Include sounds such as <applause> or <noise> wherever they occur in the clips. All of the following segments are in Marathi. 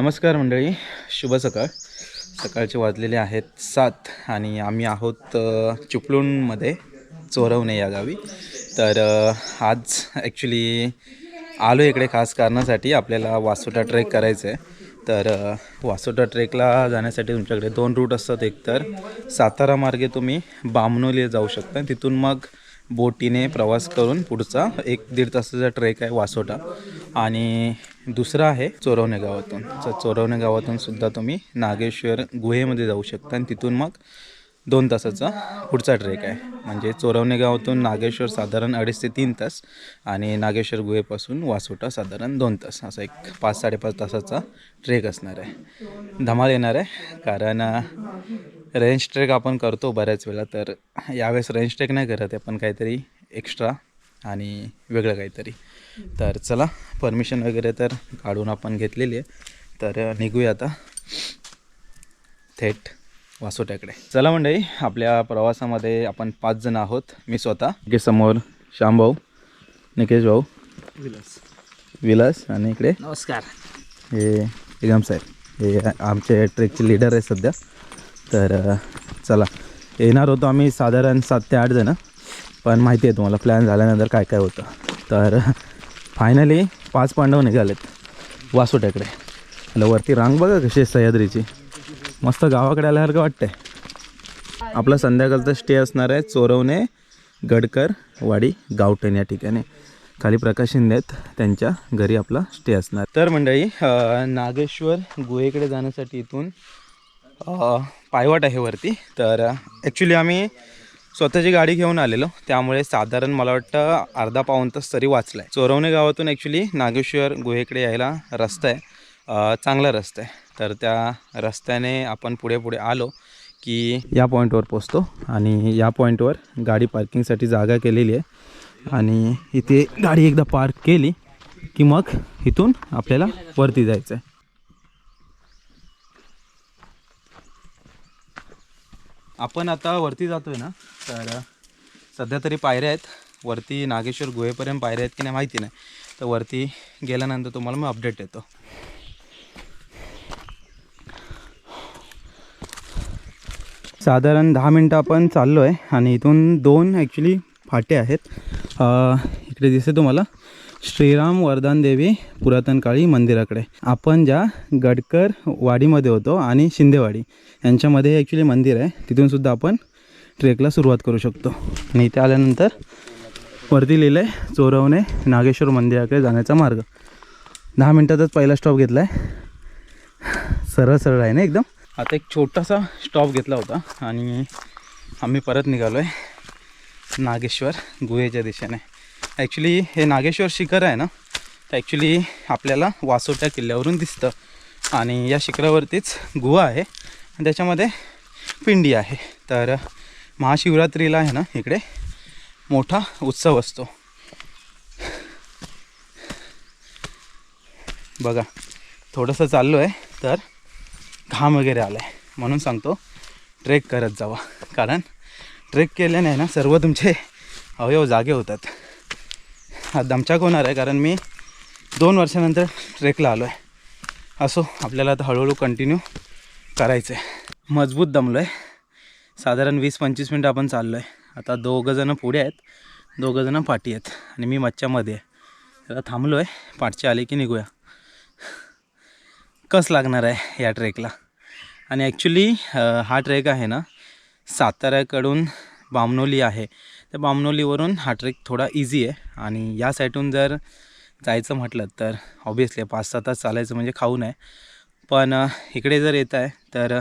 नमस्कार मंडळी शुभ सकाळ. सकाळचे वाजलेले आहेत सात आणि आम्ही आहोत चिपळूणमध्ये चोरवणे या गावी. तर आज ॲक्च्युली आलो इकडे खास कारणासाठी आपल्याला वासोटा ट्रेक करायचं आहे तर वासोटा ट्रेकला जाण्यासाठी तुमच्याकडे दोन रूट असतात. एक तर सातारा मार्गे तुम्ही बामनोली जाऊ शकता. तिथून मग बोटीने प्रवास करून पुढचा एक दीड तासाचा ट्रेक आहे वासोटा. आणि दुसरा आहे चोरवणे गावातून. तर चोरवणे गावातून सुद्धा तुम्ही नागेश्वर गुहेमध्ये जाऊ शकता आणि तिथून मग दोन तासाचा पुढचा ट्रेक आहे. म्हणजे चोरवणे गावातून नागेश्वर साधारण अडीच ते तीन तास आणि नागेश्वर गुहेपासून वासोटा साधारण दोन तास. असा एक पाच साडेपाच तासाचा ट्रेक असणार आहे. धमाल येणार आहे कारण रेंज ट्रेक आपण करतो बऱ्याच वेळा तर यावेळेस रेंज ट्रेक नाही करत आहे पण काहीतरी एक्स्ट्रा आणि वेगळं काहीतरी. तर चला परमिशन वगैरे तर काढून आपण घेतलेली आहे. तर निघूया आता थेट वासोट्याकडे. चला मंडळी आपल्या प्रवासामध्ये आपण पाच जण आहोत. मी स्वतः इकडे समोर श्यामभाऊ निकेश भाऊ विलास. विलास आणि इकडे नमस्कार. हे निगम साहेब. हे आमचे ट्रेकचे लीडर आहे सध्या. तर चला. येणार होतो आम्ही साधारण सात ते आठ जणं. पण माहिती आहे तुम्हाला प्लॅन झाल्यानंतर काय काय होतं. तर फायनली पाच पांडव निघालेत. वासोट्याकडे. आलं वरती रांग बघा कशी सह्याद्रीची. मस्त गावाकडे आल्यासारखं वाटतंय. आपला संध्याकाळचा स्टे असणार आहे चोरवणे गडकर वाडी गावटेन या ठिकाणी. खाली प्रकाश शिंदे आहेत. त्यांच्या घरी आपला स्टे असणार. तर मंडळी नागेश्वर गुहेकडे जाण्यासाठी इथून पायवाट आहे वरती. तर ॲक्च्युली आम्ही स्वतःची गाडी घेऊन आलेलो. त्यामुळे साधारण मला वाटतं अर्धा पाऊण तास तरी वाचला आहे चोरवणे गावातून ॲक्च्युली नागेश्वर गुहेकडे यायला रस्ता आहे. चांगला रस्ता आहे. तर त्या रस्त्याने आपण पुढे पुढे आलो की या पॉईंटवर पोचतो आणि या पॉईंटवर गाडी पार्किंगसाठी जागा केलेली आहे. आणि इथे गाडी एकदा पार्क केली की मग इथून आपल्याला वरती जायचं आहे आपण आता वरती जातोय ना तर सध्या तरी पायऱ्या आहेत. वरती नागेश्वर गुहेपर्यंत पायऱ्या आहेत की नाही माहिती नाही. तर वरती गेल्यानंतर तुम्हाला मी अपडेट देतो. साधारण दहा मिनटं आपण चाललो आहे आणि इथून दोन ॲक्च्युली फाटे आहेत. इकडे दिसते तुम्हाला. श्रीराम वरदान देवी पुरातन काळी मंदिराकडे. आपण ज्या गडकर वाडीमध्ये होतो आणि शिंदेवाडी यांच्यामध्ये ॲक्च्युली मंदिर आहे. तिथून सुद्धा आपण ट्रेकला सुरुवात करू शकतो. आणि इथे आल्यानंतर वरती लिहिलं आहे चोरवणे नागेश्वर मंदिराकडे जाण्याचा मार्ग. दहा मिनटातच पहिला स्टॉप घेतला आहे सरळ सरळ आहे ना एकदम? आता एक छोटासा स्टॉप घेतला होता आणि आम्ही परत निघालो आहे नागेश्वर गुहेच्या दिशेने. ॲक्च्युली हे नागेश्वर शिखर आहे ना तर ॲक्च्युली आपल्याला वासोट्या किल्ल्यावरून दिसतं. आणि या शिखरावरतीच गुहा आहे. आणि त्याच्यामध्ये पिंडी आहे. तर महाशिवरात्रीला आहे ना इकडे मोठा उत्सव असतो. बघा थोडंसं चाललो आहे तर घाम वगैरे आला आहे म्हणून सांगतो ट्रेक करत जावा. कारण ट्रेक केल्याने ना सर्व तुमचे अवयव जागे होतात. हा दमचाक होणार आहे कारण मी दोन वर्षानंतर ट्रेकला आलो आहे. असो आपल्याला आता हळूहळू कंटिन्यू करायचं आहे मजबूत दमलो आहे साधारण वीस पंचवीस मिनटं आपण चाललो आहे आता दोघंजणं पुढे आहेत. दोघंजणं पाठी आहेत. आणि मी मच्छामध्ये आहे. त्याला थांबलो आहे पाठचे आले की निघूया. कस लागणार आहे या ट्रेकला? आणि ॲक्च्युली हा ट्रेक आहे ना साताऱ्याकडून बामनोली आहे. त्या बामनोलीवरून हा ट्रेक थोडा इझी आहे. आणि या साईडून जर जायचं म्हटलं तर ऑब्वियसली पाच सहा तास चालायचं म्हणजे खाऊ नये. पण इकडे जर येत आहे तर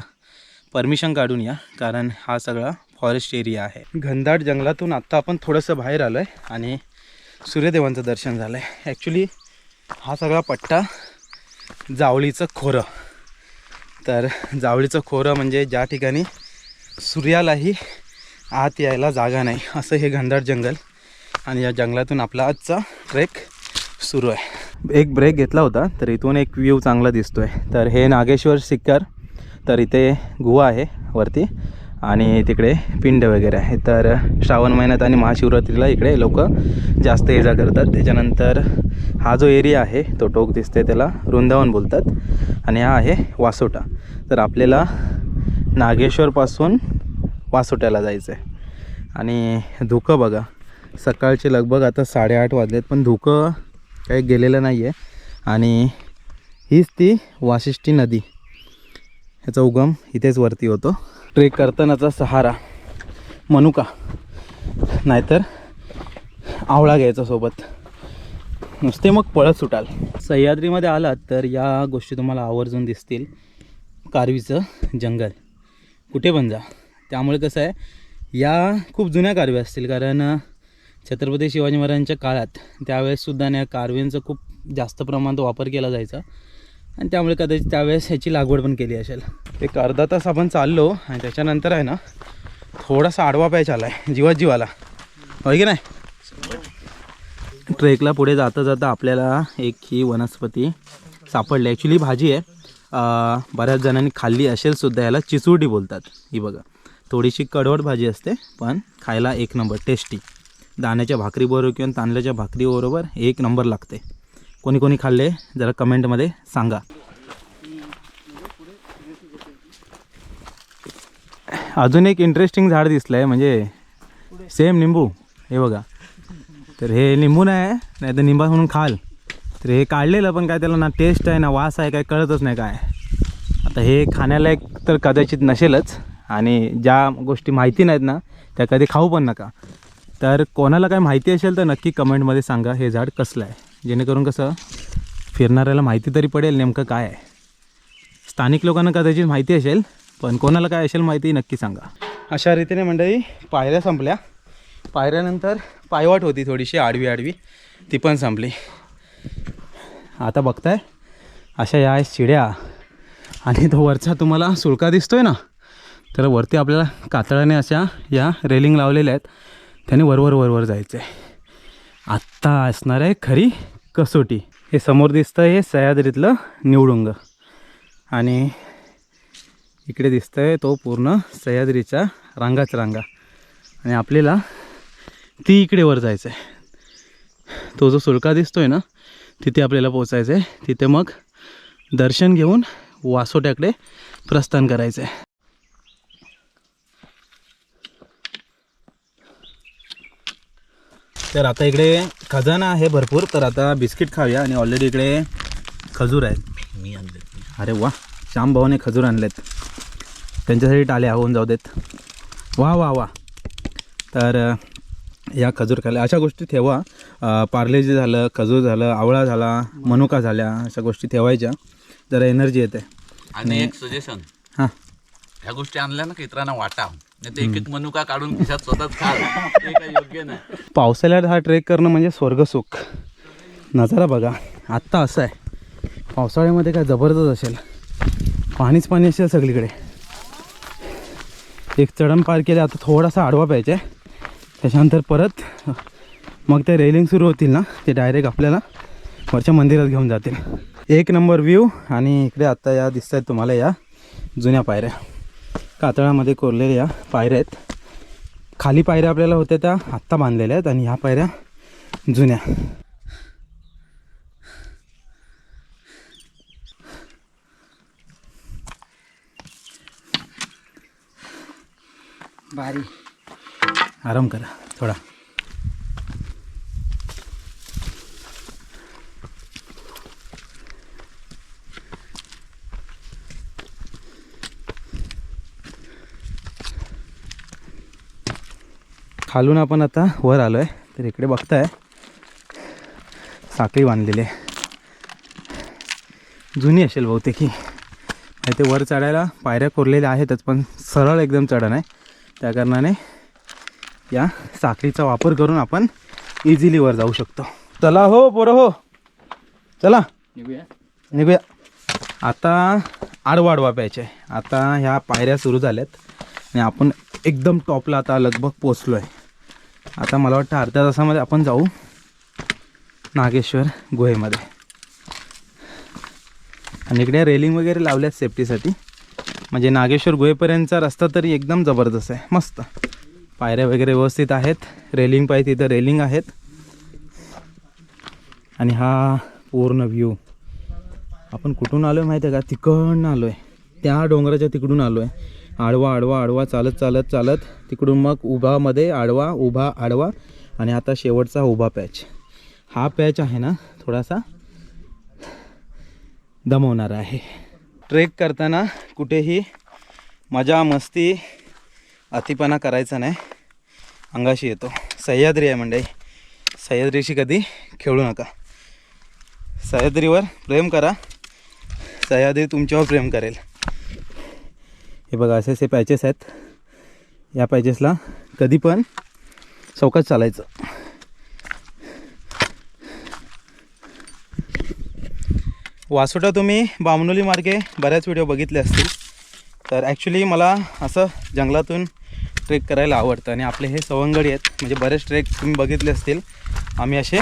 परमिशन काढून या कारण हा सगळा फॉरेस्ट एरिया आहे. घनदाट जंगलातून आत्ता आपण थोडंसं बाहेर आलो आहे आणि सूर्यदेवांचं दर्शन झालं आहे ॲक्च्युली हा सगळा पट्टा जावळीचं खोरं. तर जावळीचं खोरं म्हणजे ज्या ठिकाणी सूर्यालाही आत यायला जागा नाही. असं हे घनदाट जंगल. आणि या जंगलातून आपला आजचा ट्रेक सुरू आहे. एक ब्रेक घेतला होता तर इथून एक व्ह्यू चांगला दिसतो आहे तर हे नागेश्वर सिक्कर तर इथे गुहा आहे वरती. आणि तिकडे पिंड वगैरे आहे. तर श्रावण महिन्यात आणि महाशिवरात्रीला इकडे लोक जास्त ये जा करतात. त्याच्यानंतर हा जो एरिया आहे तो टोक दिसते त्याला. वृंदावन बोलतात. आणि हा आहे वासोटा. तर आपल्याला नागेश्वरपासून वासोट्याला जायचं आहे आणि धुकं बघा. सकाळचे लगभग आता साडेआठ वाजलेत पण धुकं काही गेलेलं नाही आहे आणि हीच ती वाशिष्ठी नदी. ह्याचा उगम इथेच वरती होतो. ट्रेक करतानाचा सहारा. मनुका. नाहीतर आवळा घ्यायचा सोबत. नुसते मग पळत सुटाल. सह्याद्रीमध्ये आलात तर या गोष्टी तुम्हाला आवर्जून दिसतील. कारवीचं जंगल. कुठे पण जा. त्यामुळे कसं आहे या खूप जुन्या कारवी असतील. कारण छत्रपती शिवाजी महाराजांच्या काळात त्यावेळेससुद्धा या कारवींचा खूप जास्त प्रमाणात वापर केला जायचा. आणि त्यामुळे कदाचित त्यावेळेस ह्याची लागवड पण केली असेल. एक अर्धा तास आपण चाललो आणि त्याच्यानंतर आहे ना थोडासा आडवा पॅच आला आहे जीवात जीवाला होय की नाही? ट्रेकला पुढे जाता जाता आपल्याला एक ही वनस्पती सापडली. ॲक्च्युली भाजी आहे. बऱ्याच जणांनी खाल्ली असेल सुद्धा याला चिचुरडी बोलतात. ही बघा. थोडीशी कडवट भाजी असते पण खायला एक नंबर टेस्टी दाण्याच्या भाकरीबरोबर किंवा तांदळाच्या भाकरीबरोबर एक नंबर लागते. कोणी कोणी खाल्ले जरा कमेंटमध्ये सांगा. अजून एक इंटरेस्टिंग झाड दिसलं आहे म्हणजे सेम निंबू. हे बघा. तर हे लिंबू नाही नाही तर निंबा म्हणून खाल. तर हे काढलेलं पण काय त्याला ना टेस्ट आहे ना वास आहे काय कळतच नाही काय. आता हे खाण्यालायक तर कदाचित नसेलच. आणि ज्या गोष्टी माहिती नाहीत ना त्या कधी खाऊ पण नका. तर कोणाला काय माहिती असेल तर नक्की कमेंटमध्ये सांगा हे झाड कसलं आहे. जेणेकरून कसं फिरणाऱ्याला माहिती तरी पडेल नेमकं काय आहे. स्थानिक लोकांना कदाचित माहिती असेल पण कोणाला काय असेल माहिती नक्की सांगा. अशा रीतीने मंडळी पायऱ्या संपल्या. पायऱ्यानंतर पायवाट होती थोडीशी आडवी आडवी. ती पण संपली. आता बघताय अशा या शिड्या. आणि तो वरचा तुम्हाला सुळका दिसतोय ना? तर वरती आपल्याला कातळाने अशा या रेलिंग लावलेल्या आहेत. त्याने वरवर वरवर जायचं आहे आत्ता असणार आहे खरी कसोटी. हे समोर दिसतं हे सह्याद्रीतलं निवडुंग. आणि इकडे दिसतं आहे तो पूर्ण सह्याद्रीच्या रांगाच रांगा. आणि आपल्याला ती इकडे वर जायचं आहे तो जो सुळका दिसतोय ना तिथे आपल्याला पोचायचं आहे तिथे मग दर्शन घेऊन वासोट्याकडे प्रस्थान करायचं आहे तर आता इकडे खजाना आहे भरपूर तर आता बिस्किट खाऊया आणि ऑलरेडी इकडे खजूर आहेत. मी आणले अरे वा श्याम भावाने खजूर आणलेत. त्यांच्यासाठी टाल्या होऊन जाऊ देत. वा वा वा. तर या खजूर खाल्या अशा गोष्टी ठेवा. पार्लेजी झालं खजूर झालं आवळा झाला मनुका झाल्या अशा गोष्टी ठेवायच्या. जरा एनर्जी येते. आणि एक सजेशन हां. ह्या गोष्टी आणल्या ना इतरांना वाटा. नाही तर एक एक मनुका काढून खिशात स्वतःच खा <laughs> ते काही योग्य नाही. पावसाळ्यात हा ट्रेक करणं म्हणजे स्वर्गसुख नजारा बघा आत्ता असं आहे. पावसाळ्यामध्ये काय जबरदस्त असेल. पाणीच पाणी असेल सगळीकडे. एक चढण पार केले आता थोडासा आडवा पाहिजे त्याच्यानंतर परत मग ते रेलिंग सुरू होतील ना ते डायरेक्ट आपल्याला वरच्या मंदिरात घेऊन जातील. एक नंबर व्ह्यू आणि इकडे आत्ता या दिसत आहेत तुम्हाला या जुन्या पायऱ्या. कातळामध्ये कोरलेल्या या पायऱ्या आहेत. खाली पायऱ्या आपल्याला होत्या त्या आत्ता बांधलेल्या आहेत आणि ह्या पायऱ्या जुन्या. भारी आराम करा थोडा. खालून आपण आता वर आलो आहे तर इकडे बघताय साखळी बांधलेली आहे. जुनी असेल बहुतेक. ही ते वर चढायला पायऱ्या कोरलेल्या आहेतच पण सरळ एकदम चढण आहे. त्या कारणाने या साखळीचा वापर करून आपण इझिली वर जाऊ शकतो. चला हो पोरं हो. चला. निघूया. आता आडवा आडवा प्यायचे. आता ह्या पायऱ्या सुरू झाल्यात. आणि आपण एकदम टॉपला आता लगभग पोचलो आहे आता मला वाटतं अर्ध्या तासामध्ये आपण जाऊ नागेश्वर गुहेमध्ये. आणि इकडे रेलिंग वगैरे लावल्यात सेफ्टीसाठी. म्हणजे नागेश्वर गुहेपर्यंतचा रस्ता तरी एकदम जबरदस्त आहे. मस्त. पायऱ्या वगैरे व्यवस्थित आहेत. रेलिंग पाहिजे तिथं रेलिंग आहेत. आणि हा पूर्ण व्ह्यू आपण कुठून आलो आहे माहिती आहे का? तिकडनं आलो आहे त्या डोंगराच्या तिकडून आलो आहे आडवा आडवा आडवा चालत चालत चालत. तिकडून मग उभामध्ये आडवा उभा आडवा आणि आता शेवटचा उभा पॅच. हा पॅच आहे ना थोडासा दमवणारा आहे. ट्रेक करताना कुठेही मजा मस्ती अतिपणा करायचा नाही. अंगाशी येतो. सह्याद्री आहे म्हणजे सह्याद्रीशी कधी खेळू नका. सह्याद्रीवर प्रेम करा. सह्याद्री तुमच्यावर प्रेम करेल. हे बघा असे असे पॅचेस आहेत. या पॅचेसला कधी पण चौकात चालायचं. वासोटा तुम्ही बामनोली मार्गे बऱ्याच व्हिडिओ बघितले असतील. तर ॲक्च्युली मला असं जंगलातून ट्रेक करायला आवडतं आणि आपले हे सवंगडी आहेत. म्हणजे बरेच ट्रेक तुम्ही बघितले असतील. आम्ही असे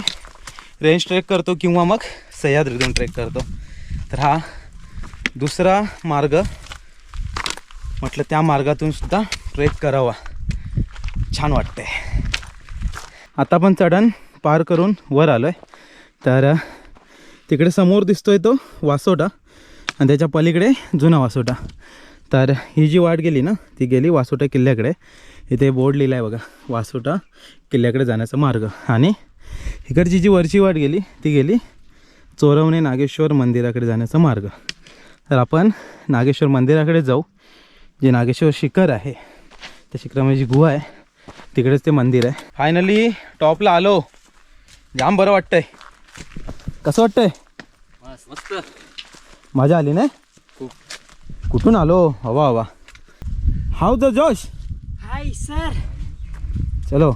रेंज ट्रेक करतो किंवा मग सह्याद्रीतून ट्रेक करतो. तर हा दुसरा मार्ग म्हटलं त्या मार्गातून सुद्धा ट्रेक करावा. छान वाटते आता पण चढण पार करून वर आलो आहे तर तिकडे समोर दिसतोय तो वासोटा आणि त्याच्या पलीकडे जुना वासोटा. तर ही जी वाट गेली ना ती गेली वासोटा किल्ल्याकडे. इथे बोर्ड लिहिला आहे बघा वासोटा किल्ल्याकडे जाण्याचा मार्ग. आणि इकडची जी वरची वाट गेली ती गेली चोरवणे नागेश्वर मंदिराकडे जाण्याचा मार्ग. तर आपण नागेश्वर मंदिराकडे जाऊ. जे नागेश्वर शिखर आहे त्या शिखरामध्ये जी गुहा आहे तिकडेच ते मंदिर आहे. फायनली टॉपला आलो. जाम बरं वाटतंय. कसं वाटतंय? मस्त. मजा आली नाही? खूप. कुठून आलो? हवा हवा. How the josh. Hi sir. चलो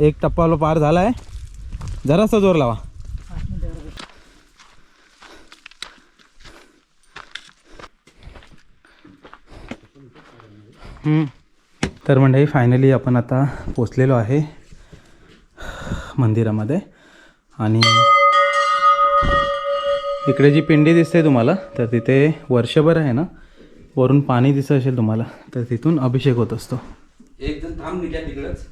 एक टप्पा पार झाला आहे जरासा जोर लावा. तर मंडळी फायनली आपण आता पोचलेलो आहे मंदिरामध्ये. आणि इकडे जी पिंडी दिसते तुम्हाला तर तिथे वर्षभर आहे ना वरून पाणी दिसत असेल तुम्हाला तर तिथून अभिषेक होत असतो. एकदम थांब निघ्या तिकडंच.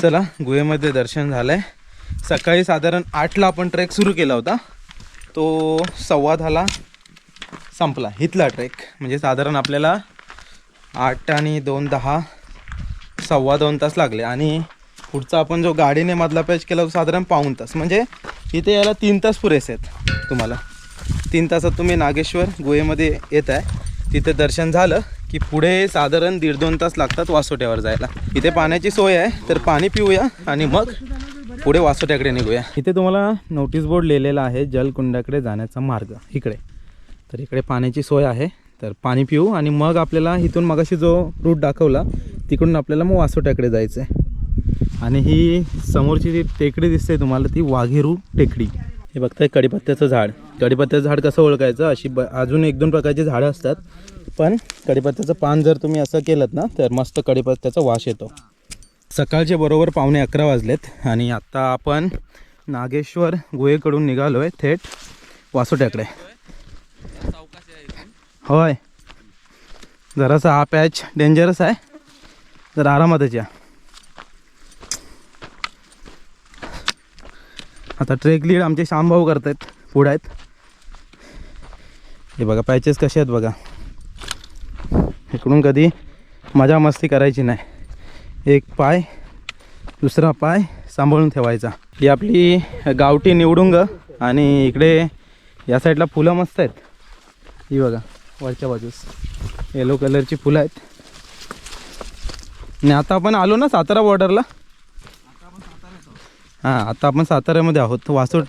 चला गुहेमध्ये दर्शन झालं आहे सकाळी साधारण आठला आपण ट्रेक सुरू केला होता. तो सव्वा दहाला संपला इथला ट्रेक. म्हणजे साधारण आपल्याला आठ आणि दोन दहा सव्वा दोन तास लागले. आणि पुढचा आपण जो गाडीने मधला पॅच केला तो साधारण पाऊण तास. म्हणजे इथे यायला तीन तास पुरेसे आहेत तुम्हाला. तीन तासात तुम्ही नागेश्वर गुहेमध्ये येत आहे तिथे दर्शन झालं. की पुढे साधारण दीड दोन तास लागतात वासोट्यावर जायला. इथे पाण्याची सोय आहे तर पाणी पिऊया आणि मग पुढे वासोट्याकडे निघूया. इथे तुम्हाला नोटीस बोर्ड लिहिलेला आहे जलकुंडाकडे जाण्याचा मार्ग. इकडे. तर इकडे पाण्याची सोय आहे तर पाणी पिऊ आणि मग आपल्याला इथून मगाशी जो रूट दाखवला तिकडून आपल्याला मग वासोट्याकडे जायचं आहे आणि ही समोरची जी टेकडी दिसते तुम्हाला ती वाघेरू टेकडी. हे बघताय कडीपत्त्याचं झाड. कडीपत्त्याचं झाड कसं ओळखायचं? अशी ब अजून एक दोन प्रकारची झाडं असतात. पण कडीपत्त्याचं पान जर तुम्ही असं केलं ना तर मस्त कडीपत्त्याचा वास येतो. सकाळचे बरोबर पावणे अकरा वाजलेत आणि आत्ता आपण नागेश्वर गुहेकडून निघालो आहे थेट वासोट्याकडे. होय. जरासा हा पॅच डेंजरस आहे. जर आरामातच या. आता ट्रेक लीड आमचे श्यामभाऊ आहेत पुढे आहेत. हे बघा पॅचेस कसे आहेत बघा. इकडून कधी मजा मस्ती करायची नाही. एक पाय दुसरा पाय सांभाळून ठेवायचा. ही आपली गावठी निवडुंग आणि इकडे या साईडला फुलं मस्त आहेत. ही बघा वरच्या बाजूस. येलो कलरची फुलं आहेत. आणि आता आपण आलो ना सातारा बॉर्डरला हां आता आपण साताऱ्यामध्ये आहोत. वासोट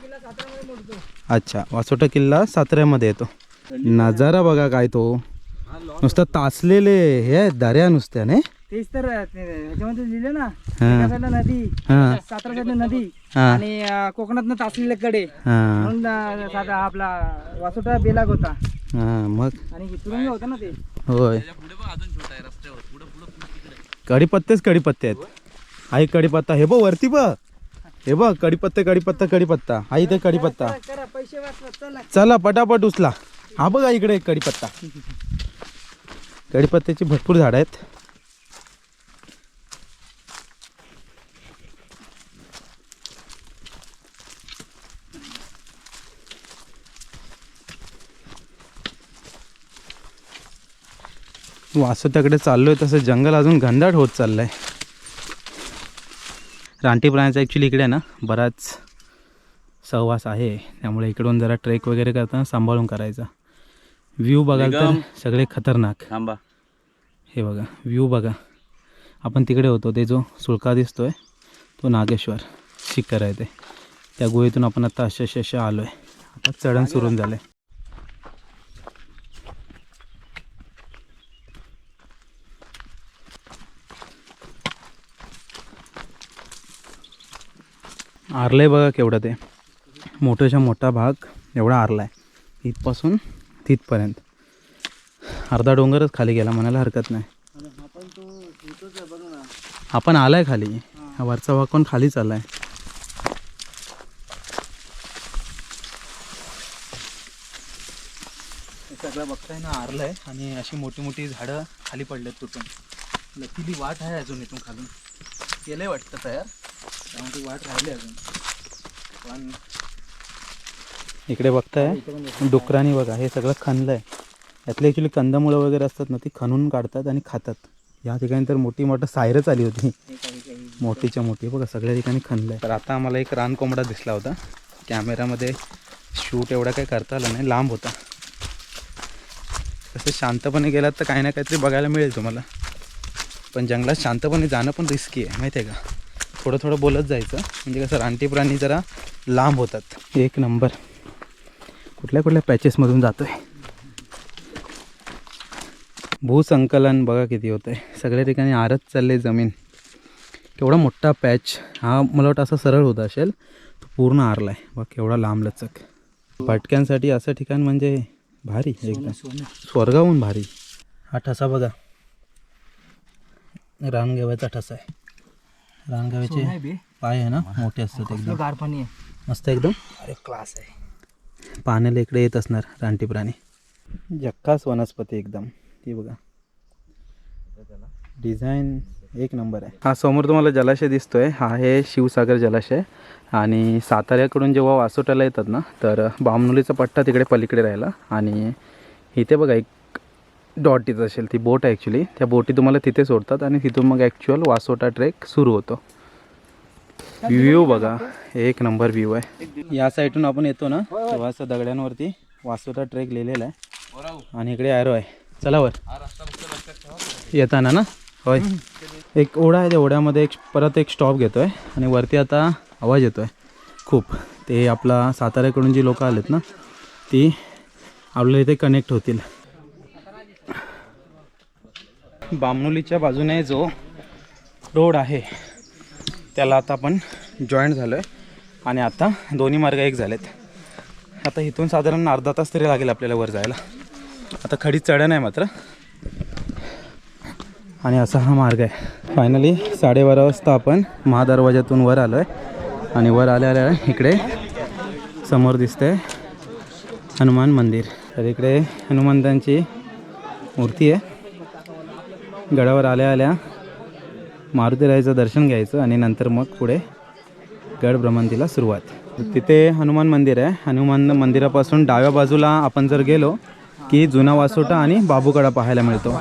अच्छा वासोटा किल्ला साताऱ्यामध्ये येतो. नजारा बघा काय तो. नुसतं तासलेले हे आहेत दऱ्या नुसत्या नाही? तेच तर ह्याच्यामध्ये लिहिलं ना नदी हा. सातारा नदी हा. आणि अं, कोकणातनं तासलेले कडे हा. म्हणून अं, साधा आपला वासोटा बेलाग होता. हा मग? आणि तुरुंग होता ना ते. होय. कढीपत्तेच कढीपत्ते आहेत. आई कढीपत्ता हे बघ वरती बघ. हे बघ कढीपत्ते कढीपत्ता कढीपत्ता आई ते करा, पैसे वाचवा चला. चला पटापट उचला. हा बघा इकडे एक कढीपत्ता कढीपत्त्याची भरपूर झाडं आहेत. वासोट्याकडे चाललोय तसं जंगल अजून घनदाट होत चाललंय. रानटी प्राण्याचा ॲक्च्युली इकडे ना बराच सहवास आहे. त्यामुळे इकडून जरा ट्रेक वगैरे करताना सांभाळून करायचा. व्ह्यू बघाल तर निगम. सगळे खतरनाक. थांबा. हे बघा व्ह्यू बघा. आपण तिकडे होतो ते जो सुळका दिसतोय तो नागेश्वर शिखर आहे ते. त्या गुहेतून आपण आता अशा अशा अशा आलो आहे आता चढण सुरू झालं आहे आरलं आहे बघा केवढं ते. मोठाच्या मोठा भाग एवढा आरला आहे इथपासून तिथपर्यंत. अर्धा डोंगरच खाली गेला म्हणायला हरकत नाही. आपण आहे आलाय खाली. हा वरचा भाग पण खालीच आलाय हे सगळं बघताय ना आरलंय आणि अशी मोठी मोठी झाडं खाली पडलेत तुटून लकीली वाट आहे अजून इथून खालून. केलंय वाटतं तयार त्यामुळे ती वाट राहिली अजून. पण इकडे बघताय. डुकरांनी बघा हे सगळं खणलं आहे यातले ॲक्च्युली कंदमुळं वगैरे असतात ना ती खणून काढतात आणि खातात. या ठिकाणी तर मोठी मोठं सायरच आली होती. मोठीच्या मोठी बघा सगळ्या ठिकाणी खणलं आहे तर आता आम्हाला एक रानकोंबडा दिसला होता. कॅमेरामध्ये शूट एवढा काही करता आला नाही लांब होता. तसं शांतपणे गेलात तर काही ना काहीतरी बघायला मिळेल तुम्हाला. पण जंगलात शांतपणे जाणं पण रिस्की आहे माहिती आहे का? थोडं थोडं बोलत जायचं. म्हणजे कसं रानटी प्राणी जरा लांब होतात. एक नंबर. कुठल्या कुठल्या पॅचेसमधून जातो आहे भूसंकलन बघा किती होतं आहे सगळ्या ठिकाणी आरत चालले जमीन. केवढा मोठा पॅच हा मला वाटतं असा सरळ होता असेल तो पूर्ण आरला आहे बघ केवढा लांब लचक. भटक्यांसाठी असं ठिकाण म्हणजे भारी एकदम. स्वर्गाहून भारी. हा ठसा बघा. रानगव्याचा ठसा आहे. रानगव्याचे पाय आहे ना मोठे असतात एकदम. गार पाणी आहे. मस्त एकदम. अरे क्लास आहे. पाण्याला इकडे येत असणार रानटी प्राणी. जक्कास वनस्पती एकदम. ती बघा. डिझाईन एक नंबर आहे. हा समोर तुम्हाला जलाशय दिसतोय. हा आहे शिवसागर जलाशय. आणि साताऱ्याकडून जेव्हा वासोट्याला येतात ना तर बामनुलीचा पट्टा तिकडे पलीकडे राहिला. आणि इथे बघा एक डॉट तिथं असेल ती बोट आहे ॲक्च्युली त्या बोटी तुम्हाला तिथे सोडतात आणि तिथून मग ॲक्च्युअल वासोटा ट्रेक सुरू होतो. व्ह्यू बघा. एक नंबर व्ह्यू आहे. या साईडून आपण येतो ना तेव्हा असं दगड्यांवरती. वासोटा ट्रेक लिहिलेला आहे. आणि इकडे ॲरो आहे. चला वर. येताना ना? होय. एक ओढा आहे त्या ओढ्यामध्ये. एक परत एक स्टॉप घेतो आहे आणि वरती आता आवाज येतो आहे खूप. ते आपला साताऱ्याकडून जी लोकं आलेत ना ती आपल्या इथे कनेक्ट होतील. बामणोलीच्या बाजूने जो रोड आहे त्याला आता आपण जॉईंट झालो आहे आणि आता दोन्ही मार्ग एक झालेत. आता इथून साधारण अर्धा तास तरी लागेल आपल्याला वर जायला. आता खडीच चढण आहे मात्र. आणि असा हा मार्ग आहे. फायनली साडेबारा वाजता आपण महादरवाज्यातून वर आलो आहे आणि वर आल्या आल्या इकडे समोर दिसतंय हनुमान मंदिर. तर इकडे हनुमंतांची मूर्ती आहे. गडावर आल्या आल्या मारुतीरायचं दर्शन घ्यायचं आणि नंतर मग पुढे गड भ्रमंतीला सुरुवात. तिथे हनुमान मंदिर आहे. हनुमान मंदिरापासून डाव्या बाजूला आपण जर गेलो की जुना वासोटा आणि बाबूकडा पाहायला मिळतो.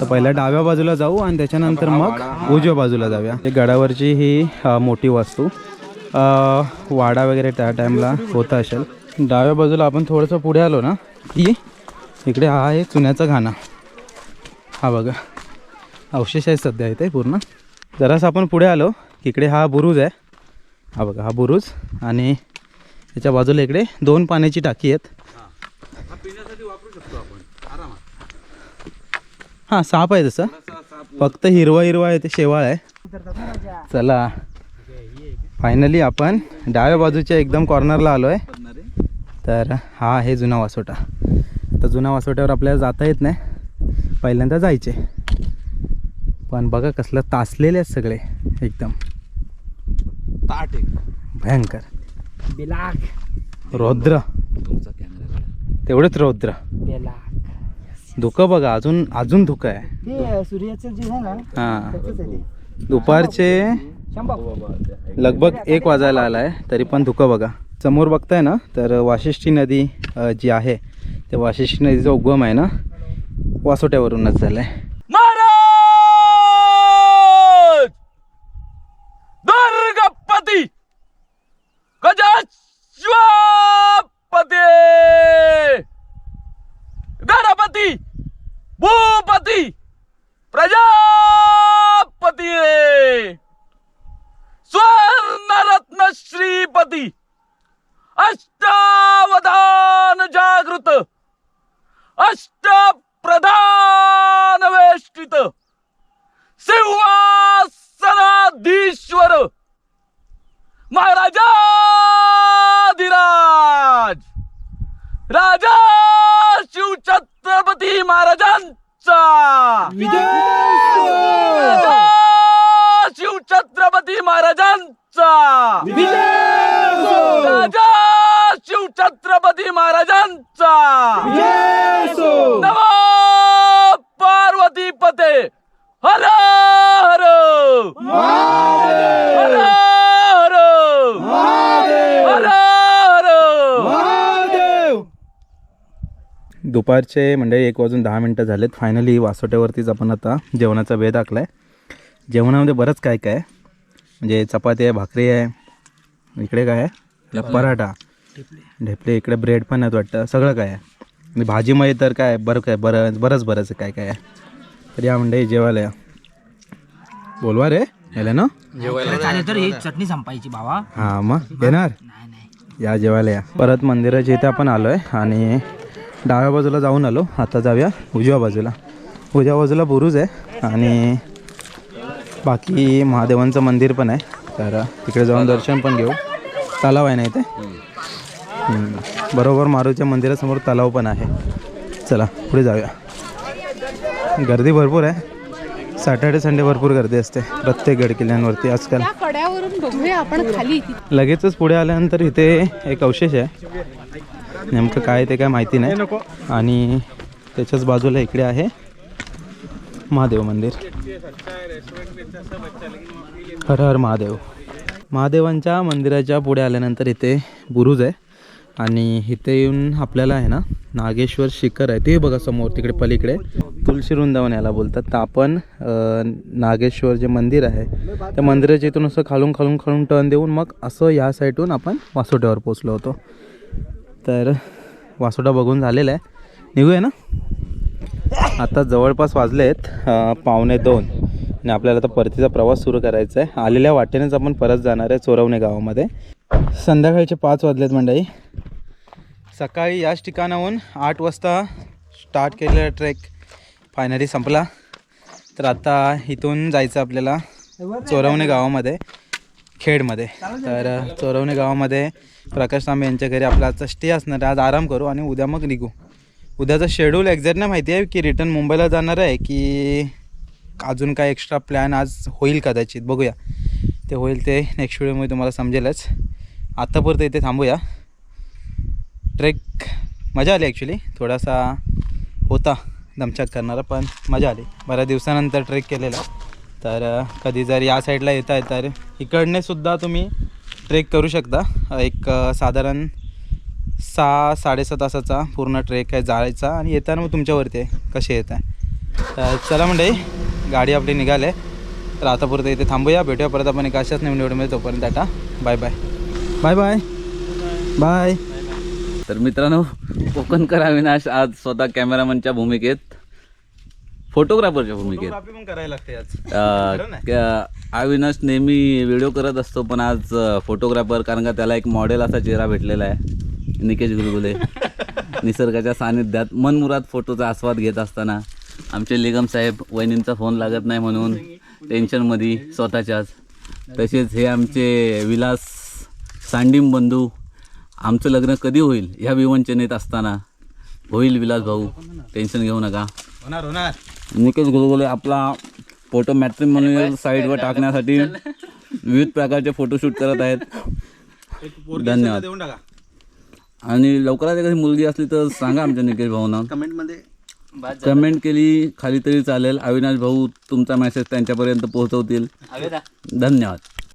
तर पहिल्या डाव्या बाजूला जाऊ आणि त्याच्यानंतर मग उजव्या बाजूला जाऊया. गडावरची ही मोठी वास्तू. वाडा वगैरे त्या टाईमला होता असेल. डाव्या बाजूला आपण थोडंसं पुढे आलो ना की इकडे हा आहे चुन्याचा घाणा. हा बघा. अवशेष आहे सध्या इथे पूर्ण. जरासं आपण पुढे आलो की इकडे हा बुरुज आहे. हा बघा हा बुरुज आणि त्याच्या बाजूला इकडे दोन पाण्याची टाकी आहेत. हा हां साप आहे तसं. फक्त हिरवा हिरवा आहे ते शेवाळ आहे. चला. फायनली आपण डाव्या बाजूच्या एकदम कॉर्नरला आलो आहे तर हा आहे जुना वासोटा. आता जुना वासोट्यावर आपल्याला जाता येत नाही. पहिल्यांदा जायचे. पण बघा कसलं तासलेले आहेत सगळे एकदम. ताट एक. भयंकर. बेलाक. रौद्र. तुमचा कॅमेरा तेवढंच रौद्र. बेलाक. धुकं बघा अजून अजून धुकं आहे. सूर्याचं जे आहे ना हां. दुपारचे लगभग एक वाजायला आला आहे तरी पण धुकं बघा. समोर बघताय ना तर वाशिष्ठी नदी जी आहे त्या वाशिष्ठी नदीचा उगम आहे ना वासोट्यावरूनच झाला आहे জাতি शिवछत्रपती महाराजांचा. नमो पार्वती पते. हर हर. हर हर. हर हर. दुपारचे म्हणजे एक वाजून दहा मिनटं झालेत. फायनली वासोट्यावरतीच आपण आता जेवणाचा वेध आखला आहे जेवणामध्ये बरंच काय काय म्हणजे चपाती आहे भाकरी आहे इकडे काय आहे? पराठा. ढेपले इकडे ब्रेड पण आहेत वाटतं. सगळं काय आहे. आणि भाजीमध्ये तर काय बरं काय बरं बरंच बरंच आहे काय काय आहे. तर या मंडळी जेवायला या. बोलवा रे याला ना? चालेल तर ही चटणी संपायची भावा हां मग. येणार? नाही नाही. या जेवायला या. परत मंदिराच्या इथे आपण आलो आहे आणि डाव्या बाजूला जाऊन आलो. आता जाऊया उजव्या बाजूला. उजव्या बाजूला बुरुज आहे आणि बाकी महादेवांचं मंदिर पण आहे. तर तिकडे जाऊन दर्शन पण घेऊ. तलाव आहे ना इथे. बरोबर मारूच्या मंदिरासमोर तलाव पण आहे. चला पुढे जाऊया. गर्दी भरपूर आहे. सॅटर्डे संडे भरपूर गर्दी असते प्रत्येक गड किल्ल्यांवरती आजकाल बघूया आपण खाली. लगेचच पुढे आल्यानंतर इथे एक अवशेष आहे. नेमकं काय ते काय माहिती नाही. आणि त्याच्याच बाजूला इकडे आहे महादेव मंदिर. हर हर महादेव. महादेवांच्या मंदिराच्या पुढे आल्यानंतर इथे बुरुज आहे. आणि इथे येऊन आपल्याला आहे ना नागेश्वर शिखर आहे. ते बघा समोर तिकडे पलीकडे. तुळशी वृंदावन याला बोलतात. तर आपण नागेश्वर जे मंदिर आहे त्या मंदिराच्या इथून असं खालून खालून खालून टर्न देऊन मग असं या साईडून आपण वासोट्यावर पोचलो होतो. तर वासोटा बघून झालेला आहे. निघूया ना? आता जवळपास वाजले आहेत पावणे दोन. आणि आपल्याला आता परतीचा प्रवास सुरू करायचा आहे. आलेल्या वाटेनेच आपण परत जाणार आहे चोरवणे गावामध्ये. संध्याकाळचे पाच वाजलेत मंडळी. सकाळी याच ठिकाणाहून आठ वाजता स्टार्ट केलेला ट्रेक फायनली संपला. तर आता इथून जायचं आपल्याला चोरवणे गावामध्ये खेडमध्ये. तर चोरवणे गावामध्ये प्रकाश तांबे यांच्या घरी आपला आजचा स्टे असणार आहे. आज आराम करू आणि उद्या मग निघू. उद्याचं शेड्यूल एक्झॅक्ट नाही माहिती आहे की रिटर्न मुंबईला जाणार आहे की अजून काय एक्स्ट्रा प्लॅन आज होईल कदाचित. बघूया. ते होईल ते नेक्स्ट व्हिडिओमध्ये तुम्हाला समजेलच. आत्तापुरतं इथे थांबूया. ट्रेक मजा आली ॲक्च्युली थोडासा होता दमछाक करणारा पण मजा आली. बऱ्याच दिवसानंतर ट्रेक केलेला. तर कधी जर या साईडला येत आहे तर इकडने सुद्धा तुम्ही ट्रेक करू शकता. एक साधारण सहा साडेसहा तासाचा पूर्ण ट्रेक आहे जायचा आणि येताना मग तुमच्यावरती आहे कसे येत आहे तर चला म्हणजे गाडी आपली निघाली तर आतापुरतं इथे थांबूया. भेटूया परत आपण एका अशाच नवीन व्हिडिओमध्ये तोपर्यंत tata. Bye bye bye bye. Bye. तर मित्रांनो कोकणकर अविनाश आज स्वतः कॅमेरामनच्या भूमिकेत फोटोग्राफरच्या भूमिकेत. करायला लागते अविनाश नेहमी व्हिडिओ करत असतो पण आज फोटोग्राफर कारण का त्याला एक मॉडेल असा चेहरा भेटलेला आहे निकेश गुलगुले <laughs> निसर्गाच्या सानिध्यात मनमुराद फोटोचा आस्वाद घेत असताना आमचे निगम साहेब वहिनींचा फोन लागत नाही म्हणून टेन्शनमध्ये स्वतःच्याच. तसेच हे आमचे विलास सांडिम बंधू आमचं लग्न कधी होईल ह्या विवंचनेत असताना? होईल विलास भाऊ टेन्शन घेऊ नका. होणार होणार. निकेश गुलगुले आपला फोटो मॅट्रिमोनियल साईटवर टाकण्यासाठी विविध प्रकारचे फोटोशूट करत आहेत. धन्यवाद. आणि लवकरात एखादी मुलगी असली तर सांगा आमच्या निकेश भाऊना. कमेंटमध्ये. कमेंट केली खाली तरी चालेल. अविनाश भाऊ तुमचा मेसेज त्यांच्यापर्यंत पोहोचवतील. धन्यवाद.